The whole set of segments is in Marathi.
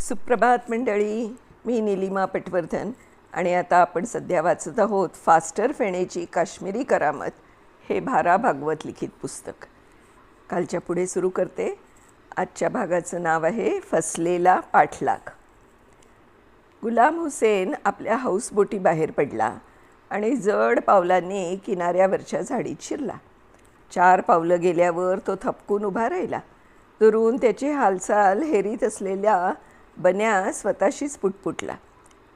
सुप्रभात मंडळी. मी निलिमा पटवर्धन आणि आता आपण सध्या वाचत आहोत फास्टर फेणेची काश्मीरी करामत हे भारा भागवत लिखित पुस्तक. कालच्या पुढे सुरू करते. आजच्या भागाचं नाव आहे फसलेला पाठलाग. गुलाम हुसेन आपल्या हाऊसबोटी बाहेर पडला आणि जड पावलांनी किनाऱ्यावरच्या झाडीत शिरला. चार पावलं गेल्यावर तो थपकून उभा राहिला. दुरून त्याची हालचाल हेरीत असलेल्या बन्या स्वतःशीच पुटपुटला.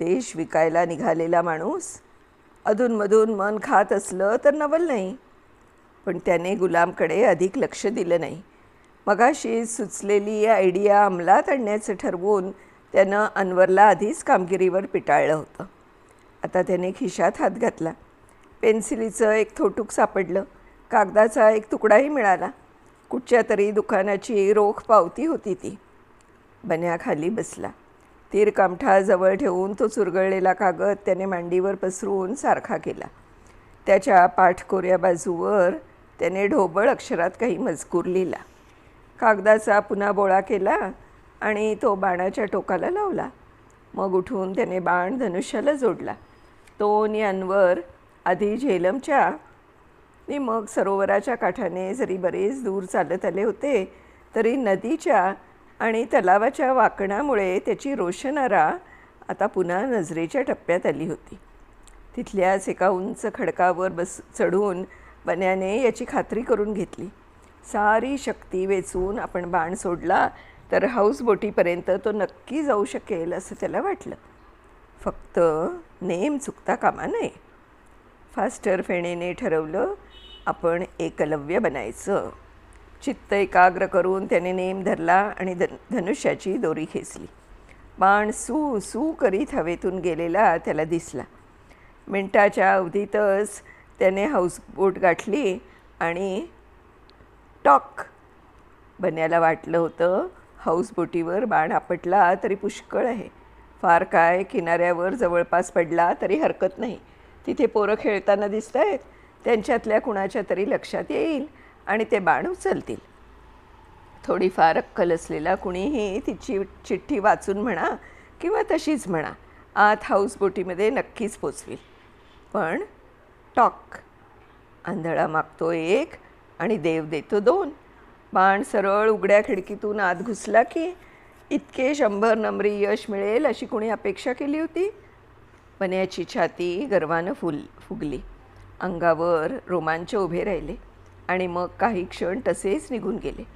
देश विकायला निघालेला माणूस अधूनमधून मन खात असलं तर नवल नाही. पण त्याने गुलामकडे अधिक लक्ष दिलं नाही. मगाशी सुचलेली आयडिया अंमलात आणण्याचं ठरवून त्यानं अनवरला आधीच कामगिरीवर पिटाळलं होतं. आता त्याने खिशात हात घातला. पेन्सिलीचं एक थोटूक सापडलं. कागदाचा एक तुकडाही मिळाला. कुठच्या तरी दुकानाची रोख पावती होती ती. बन्याखाली बसला. तीर कामठा जवळ ठेवून तो चुरगळलेला कागद त्याने मांडीवर पसरून सारखा केला. त्याच्या पाठकोऱ्या बाजूवर त्याने ढोबळ अक्षरात काही मजकूर लिहिला. कागदाचा पुन्हा बोळा केला आणि तो बाणाच्या टोकाला लावला. मग उठून त्याने बाण धनुष्याला जोडला. तो यांवर आधी झेलमच्या आणि मग सरोवराच्या काठाने जरी बरेच दूर चालत आले होते तरी नदीच्या आणि तलावाच्या वाकणामुळे त्याची रोषणारा आता पुन्हा नजरेच्या टप्प्यात आली होती. तिथल्याच एका उंच खडकावर बस चढून बन्याने याची खात्री करून घेतली. सारी शक्ती वेचून आपण बाण सोडला तर हाऊसबोटीपर्यंत तो नक्की जाऊ शकेल असं त्याला वाटलं. फक्त नेम चुकता कामा नये. फास्टर फेणेने ठरवलं आपण एकलव्य बनायचं. चित्त एकाग्र करून त्याने नेम धरला आणि धन धनुष्याची दोरी खेचली. बाण सू सू करीत हवेतून गेलेला त्याला दिसला. मिनटाच्या अवधीतच त्याने हाऊसबोट गाठली आणि टॉक बन्याला वाटलं होतं. हाऊसबोटीवर बाण आपटला तरी पुष्कळ आहे. फार काय किनाऱ्यावर जवळपास पडला तरी हरकत नाही. तिथे पोरं खेळताना दिसत आहेत त्यांच्यातल्या कुणाच्या तरी लक्षात येईल. आणि ते बाण उचलतील. थोडीफार अक्कल असलेला कुणीही तिची चिठ्ठी वाचून म्हणा किंवा तशीच म्हणा आत हाऊसबोटीमध्ये नक्कीच पोचवील. पण टॉक. आंधळा मागतो एक आणि देव देतो दोन. बाण सरळ उघड्या खिडकीतून आत घुसला की इतके शंभर नंबरी यश मिळेल अशी कोणी अपेक्षा केली होती? बन्याची छाती गर्वानं फुल फुगली. अंगावर रोमांच उभे राहिले. आणि मग काही क्षण तसेच निघून गेले.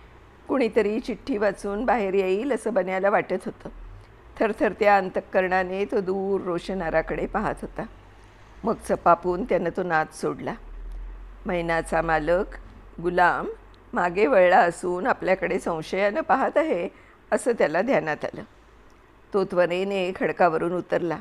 कुणीतरी चिठ्ठी वाचून बाहेर येईल असं बन्याला वाटत होतं. थरथरत्या अंतःकरणाने तो दूर रोशनाराकडे पाहत होता. मग चपापून त्यानं तो नाद सोडला. मैनाचा मालक गुलाम मागे वळला असून आपल्याकडे संशयानं पाहत आहे असं त्याला ध्यानात आलं. तो त्वरेने खडकावरून उतरला.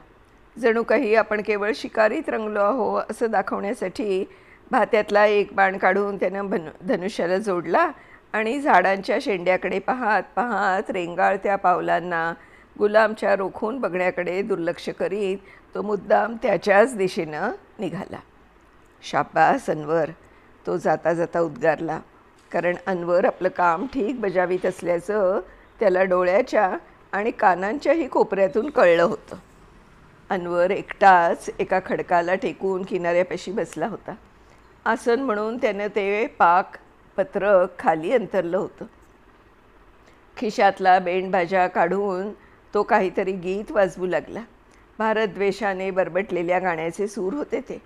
जणू काही आपण केवळ शिकारीत रंगलो आहो असं दाखवण्यासाठी भात्यातला एक बाण काढून त्यानं भन धनुष्याला जोडला आणि झाडांच्या शेंड्याकडे पाहत पाहत रेंगाळत्या पावलांना गुलामच्या रोखून बघण्याकडे दुर्लक्ष करीत तो मुद्दाम त्याच्याच दिशेनं निघाला. शाबास अनवर तो जाता जाता उद्गारला कारण अनवर आपलं काम ठीक बजावीत असल्याचं त्याला डोळ्याच्या आणि कानांच्याही कोपऱ्यातून कळलं होतं. अनवर एकटाच एका खडकाला टेकून किनाऱ्यापाशी बसला होता. आसन म्हणून त्यानं ते पाक पत्रक खाली अंतरलं होतं. खिशातला बेंडभाज्या काढून तो काहीतरी गीत वाजवू लागला. भारतद्वेषाने बरबटलेल्या गाण्याचे सूर होते ते.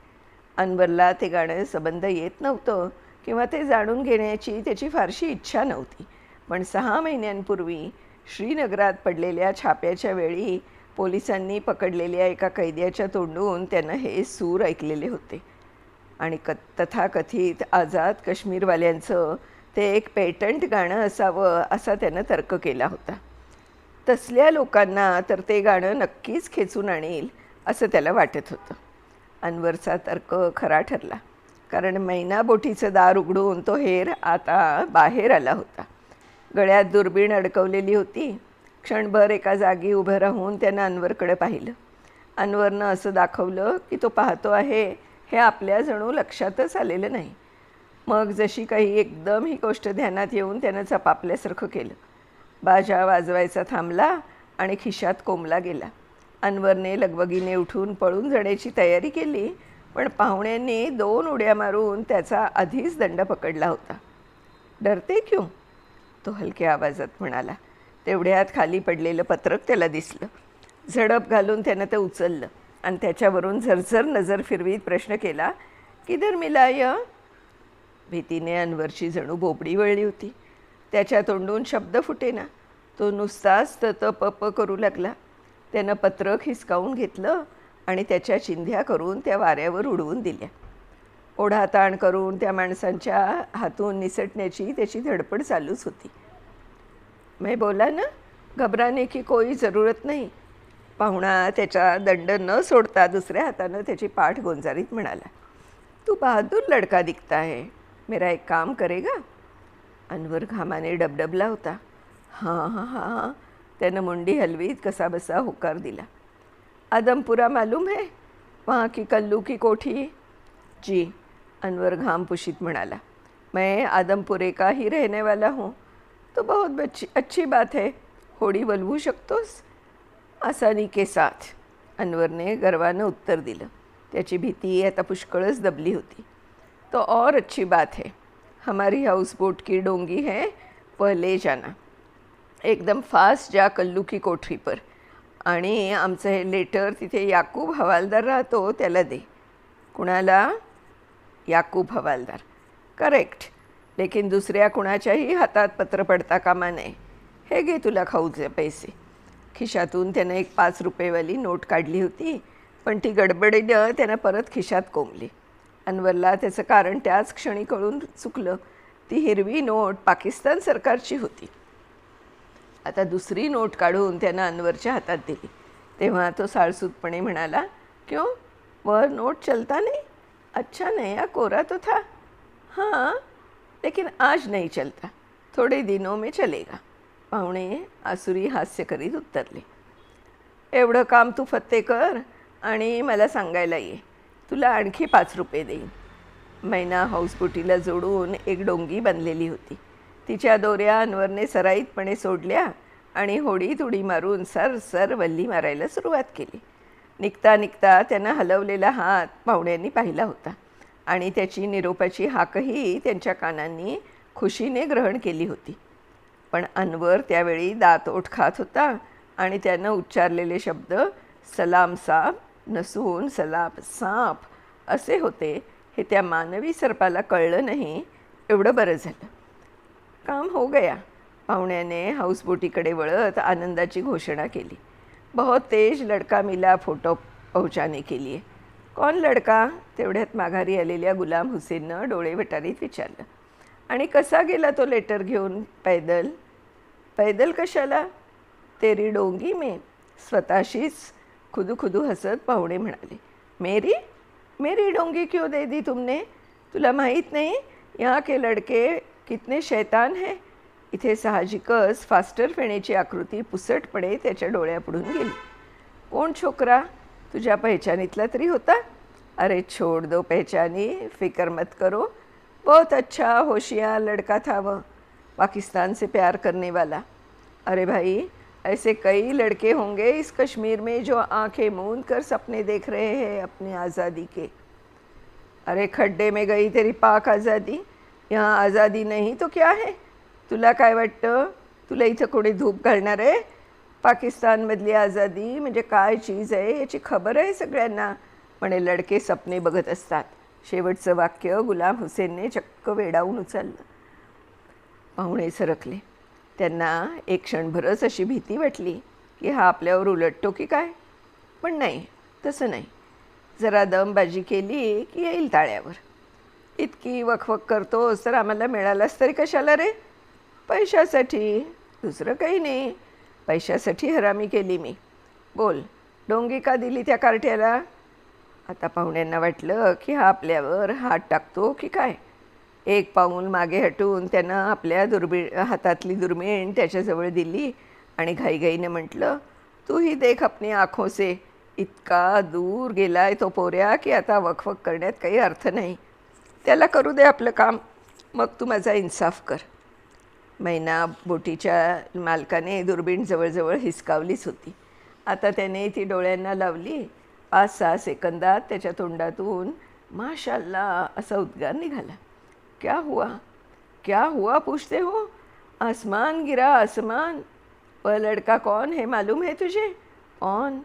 अनवरला ते गाणं संबंध येत नव्हतं किंवा ते जाणून घेण्याची त्याची फारशी इच्छा नव्हती. पण सहा महिन्यांपूर्वी श्रीनगरात पडलेल्या छाप्याच्या वेळी पोलिसांनी पकडलेल्या एका कैद्याच्या तोंडून त्यानं हे सूर ऐकलेले होते. आणि क तथाकथित आझाद काश्मीरवाल्यांचं ते एक पेटंट गाणं असावं असा त्यानं तर्क केला होता. तसल्या लोकांना तर ते गाणं नक्कीच खेचून आणेल असं त्याला वाटत होतं. अनवरचा तर्क खरा ठरला कारण मैना बोटीचं दार उघडून तो हेर आता बाहेर आला होता. गळ्यात दुर्बीण अडकवलेली होती. क्षणभर एका जागी उभं राहून त्यानं अनवरकडे पाहिलं. अनवरनं असं दाखवलं की तो पाहतो आहे हे आपल्या जणू लक्षातच आलेलं नाही. मग जशी काही एकदम ही गोष्ट ध्यानात येऊन त्यानं चपापल्यासारखं केलं. बाजा वाजवायचा थांबला आणि खिशात कोंबला गेला. अनवरने लगबगीने उठून पळून जाण्याची तयारी केली पण पाहुण्यांनी दोन उड्या मारून त्याचा आधीच दंड पकडला होता. डरते क्यू? तो हलक्या आवाजात म्हणाला. तेवढ्यात खाली पडलेलं पत्रक त्याला दिसलं. झडप घालून त्यानं ते उचललं. आणि त्याच्यावरून झरझर नजर फिरवीत प्रश्न केला किधर मिलाय भीतीने अनवरची जणू बोबडी वळली होती. त्याच्या तोंडून शब्द फुटेना. तो नुसताच तत पप करू लागला. त्यानं पत्रक हिसकावून घेतलं आणि त्याच्या चिंध्या करून त्या वाऱ्यावर उडवून दिल्या. ओढाताण करून त्या माणसांच्या हातून निसटण्याची त्याची धडपड चालूच होती. मैं बोला ना घबराने की कोई जरूरत नाही. पाहुणा त्याच्या दंड न सोडता दुसऱ्या हातानं त्याची पाठ गोंजारीत म्हणाला तू बहादूर लडका दिखता है मेरा एक काम करेगा. अनवर घामाने डबडबला होता. हां हां हां त्यानं मुंडी हलवीत कसाबसा होकार दिला. आदमपुरा मालूम है? वहाँ की कल्लू की कोठी? जी अनवर घाम पुशीत म्हणाला. मैं आदमपुरे का ही रहने वाला हूँ. तो बहुत अच्छी अच्छी बात है. होडी वलवू शकतोस? आसानी के साथ अनवरने गर्वानं उत्तर दिलं. त्याची भीती आता पुष्कळच दबली होती. तो और अच्छी बात है. हमारी हाउस बोट की डोंगी है पहले ले जाना. एकदम फास्ट जा कल्लू की कोठरी पर. आणि आमचं हे लेटर तिथे याकूब हवालदार राहतो त्याला दे. कुणाला? याकूब हवालदार. करेक्ट लेकिन दुसऱ्या कुणाच्याही हातात पत्र पडता कामा नये. हे घे तुला खाऊचे पैसे. खिशातून त्यानं एक पाच रुपयेवाली नोट काढली होती पण ती गडबडीनं त्यानं परत खिशात कोंबली. अनवरला त्याचं कारण त्याच क्षणी कळून चुकलं. ती हिरवी नोट पाकिस्तान सरकारची होती. आता दुसरी नोट काढून त्यानं अनवरच्या हातात दिली. तेव्हा तो साळसूतपणे म्हणाला क्यों? वर नोट चलता नहीं? अच्छा नया कोरा तो था? हाँ लेकिन आज नहीं चलता. थोड़े दिनों में चलेगा. पाहुणे आसुरी हास्य करीत उत्तरले. एवढं काम तू फत्ते कर आणि मला सांगायला ये. तुला आणखी पाच रुपये देईन. मैना हाऊसबोटीला जोडून एक डोंगी बांधलेली होती. तिच्या दोऱ्या अनवरने सराईतपणे सोडल्या आणि होडीत उडी मारून सर सर वल्ली मारायला सुरुवात केली. निघता निघता त्यानं हलवलेला हात पाहुण्यांनी पाहिला होता आणि त्याची निरोपाची हाकही त्यांच्या कानांनी खुशीने ग्रहण केली होती. पण अनवर त्यावेळी दात ओठ खात होता आणि त्यानं उच्चारलेले शब्द सलाम साप नसून सलाप साप असे होते हे त्या मानवी सर्पाला कळलं नाही एवढं बरं झालं. काम हो गया. पाहुण्याने हाऊसबोटीकडे वळत आनंदाची घोषणा केली. बहुत तेज लडका मिला फोटो पहुचाने केली आहे कौन लडका? तेवढ्यात माघारी आलेल्या गुलाम हुसेननं डोळे वटारीत विचारलं. आणि कसा गेला तो लेटर घेऊन पैदल? पैदल कशाला? तेरी डोंगी मे स्वतःशीच खुदू खुदू हसत पाहुणे म्हणाले. मेरी? मेरी डोंगी क्यों दे दी तुमने? तुला माहीत नाही? यहाँ के लडके कितने शैतान है. इथे साहजिकच फास्टर फेण्याची आकृती पुसटपणे त्याच्या डोळ्यापुढून गेली. कोण छोकरा? तुझ्या पहचानीतला तरी होता? अरे छोड़ दो पहचानी फिकर मत करो. बहुत अच्छा होशियार लड़का था वह पाकिस्तान से प्यार करने वाला। अरे भाई, ऐसे कई लड़के होंगे इस कश्मीर में जो आँखें मूंद कर सपने देख रहे हैं अपनी आज़ादी के। अरे खड्डे में गई तेरी पाक आज़ादी, यहाँ आज़ादी नाही तो क्या है? तुला काय वाटतं तुला इथं कोणी धूप घालणार आहे? पाकिस्तानमधली आझादी म्हणजे काय चीज़ आहे याची खबर आहे सगळ्यांना? म्हणे, लडके सपने बघत असतात। शेवटचं वाक्य गुलाम हुसेनने चक्क वेडावून उचललं. पाहुणे सरकले. त्यांना एक क्षणभरच अशी भीती वाटली की हा आपल्यावर उलटतो की काय? पण नाही तसं नाही. जरा दमबाजी केली की येईल ताळ्यावर. इतकी वखवक करतोस तर आम्हाला मिळालास तरी कशाला रे? पैशासाठी? दुसरं काही नाही. पैशासाठी हरामी केली मी. बोल डोंगी का दिली त्या कार्ट्याला? आता पाहुण्यांना वाटलं की हा आपल्यावर हात टाकतो की काय? एक पाऊल मागे हटून त्यानं आपल्या दुर्बीण हातातली दुर्मिण त्याच्याजवळ दिली आणि घाईघाईने म्हटलं तूही देख अपनी आँखों से. इतका दूर गेलाय तो पोऱ्या की आता वखवक करण्यात काही अर्थ नाही. त्याला करू दे आपलं काम. मग तू माझा इन्साफ कर. मैना बोटीच्या मालकाने दुर्बीण जवळजवळ हिसकावलीच होती. आता त्याने ती डोळ्यांना लावली पाच सहा सेकंदात त्याच्या तोंडातून माशाल्ला असा उद्गार निघाला. क्या हुआ? क्या हुआ पूछते हो? आसमान गिरा आसमान. वह लड़का कौन है मालूम है तुझे? कौन?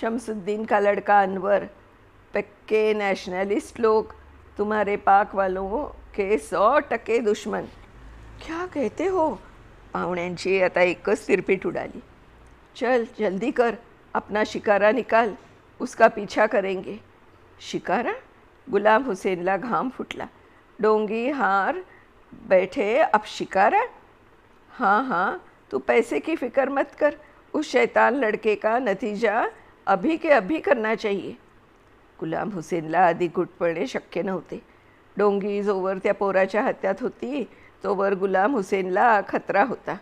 शमसुद्दीन का लड़का अनवर पक्के नेशनलिस्ट लोग तुम्हारे पाक वालों के सौ टक्के दुश्मन. क्या कहते हो? पाहुण्यांची आता एकच तिरपीट उडाली. चल जल्दी कर अपना शिकारा निकाल. उसका पीछा करेंगे। शिकारा? गुलाम हुसैनला घाम फुटला। डोंगी हार बैठे अब शिकारा? हाँ हाँ तू पैसे की फिक्र मत कर। उस शैतान लड़के का नतीजा अभी के अभी करना चाहिए। गुलाम हुसेनला आधी गुटपणे शक्य नव्हते डोंगी जोवर त्या पोराच्या हात्यात होती तोवर गुलाम हुसेनला खतरा होता।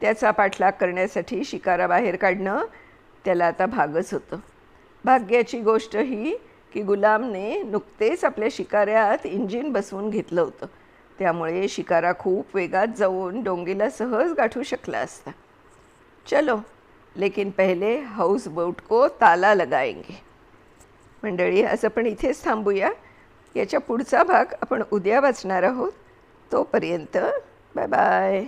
त्याचा पाठलाग करण्यासाठी शिकारा बाहेर काढणं त्याला आता भागच होतं. भाग्याची गोष्ट ही की गुलामने नुकतेच आपल्या शिकाऱ्यात इंजिन बसवून घेतलं होतं. त्यामुळे शिकारा खूप वेगात जाऊन डोंगीला सहज गाठू शकला असता. चलो लेकिन पहिले हाऊस बोट को ताला लगाएंगे. मंडळी आज आपण इथेच थांबूया. याच्या पुढचा भाग आपण उद्या वाचणार आहोत. तोपर्यंत बाय बाय